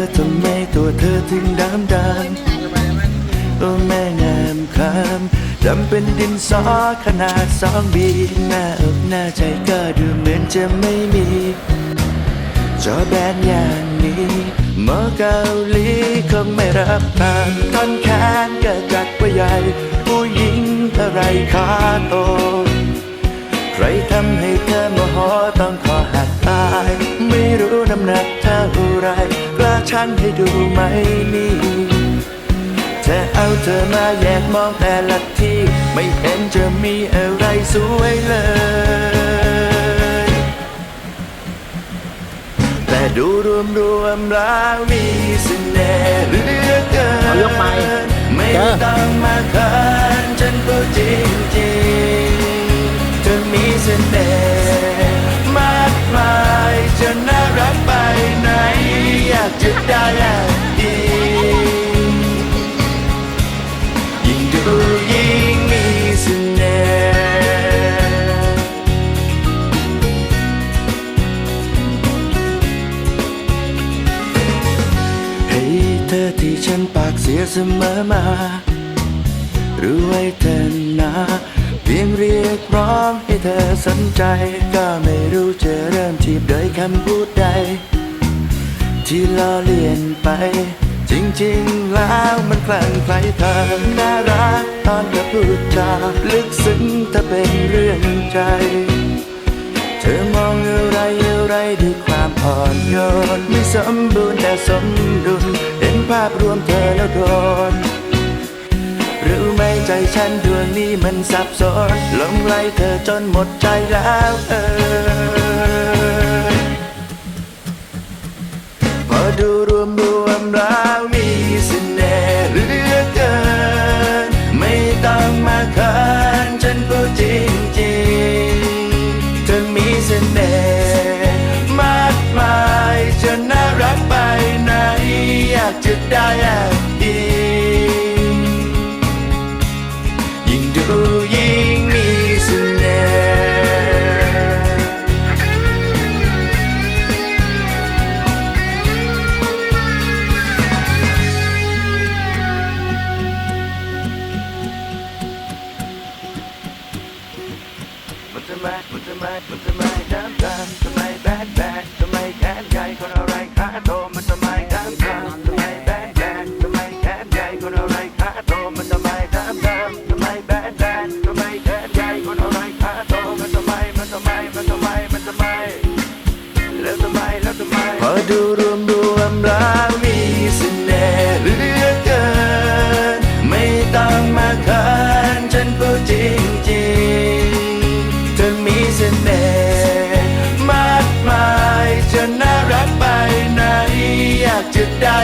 อทำไมตัวเธอถึงดำดำโอ้แม่งามคำดำเป็นดินสอขนาดสองบีหน้าอกหน้าใจก็ดูเหมือนจะไม่มีจอแบนอย่างนี้หมอเกาหลีคงไม่รับตามท่อนแขนก็จัดว่าใหญ่ผู้หญิงอะไรขาโตใครทำให้เธอโมโหต้องขอ กล้าชั่งให้ดูไหมนี่จะเอาเธอมาแยกมองแต่ละที่ ไม่เห็นจะมีอะไรสวยเลย แต่ดูรวมรวมๆแล้วมีเสน่ห์เหลือเกินเอายกไปไม่เจอต้องมาเขิน ได้อย่างดียิ่งดูยิ่งมีเสน่ห์เฮ้เธอที่ฉันปากเสียเสมอมารู้ไว้เธอนะเพียงเรียกร้องให้เธอสนใจ ก็ไม่รู้จะเริ่มทีบโดยคำพูดใด ที่ล้อเลียนไป จริงๆแล้วมันคลั่งไคล้เธอน่ารักตอนเธอพูดจาลึกซึ้งถ้าเป็นเรื่องใจ เธอมองอะไรอะไรด้วยความอ่อนโยนไม่สมบูรณ์แต่สมดุลเห็นภาพรวมเธอแล้วโดนรู้ไหมใจฉันดวงนี้มันสับสนหลงไหลเธอจนหมดใจแล้วเออ อย่างดียิ่งดูยิ่งมีเสน่ห์มันทำไมมันทำไมมันทำไมดำดำทำไมแบดแบดทำไมแขนใหญ่ ดูรวมรวมๆแล้วมีเสน่ห์เหลือเกิน ไม่ต้องมาเขินฉันพูดจริงจริงเธอมีเสน่ห์มากมายจะน่ารักไปไหนอยากจะได้